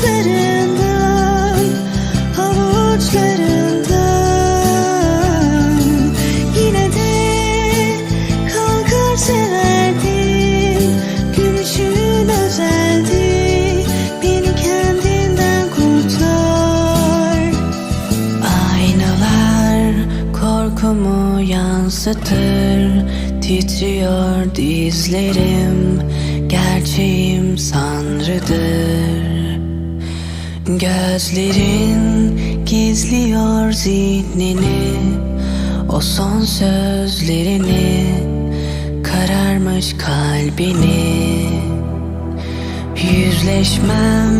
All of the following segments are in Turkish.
Sapsarı saçlarından Havuçlarından. Yine kalkar severdim Gülüşün özeldi Beni kendinden kurtar. Aynalar korkumu yansıtır Titriyor dizlerim Gerçeğim sanrıdır Gözlerin gizliyor zihnini O son sözlerini Kararmış kalbini. Yüzleşmem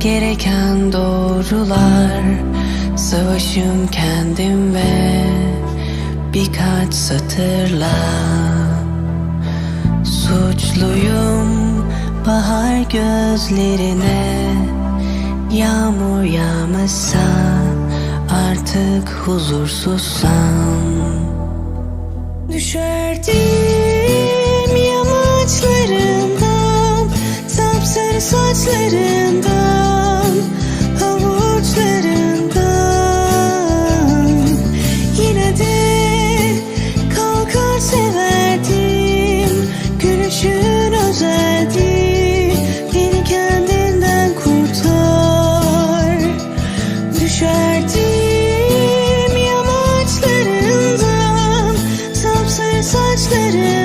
gereken doğrular Savaşım kendim ve birkaç satırla. Suçluyum bahar gözlerine Yağmur yağmasa artık huzursuzsam Düşerdim yamaçlarından Sapsarı saçlarından Havuçlarından. city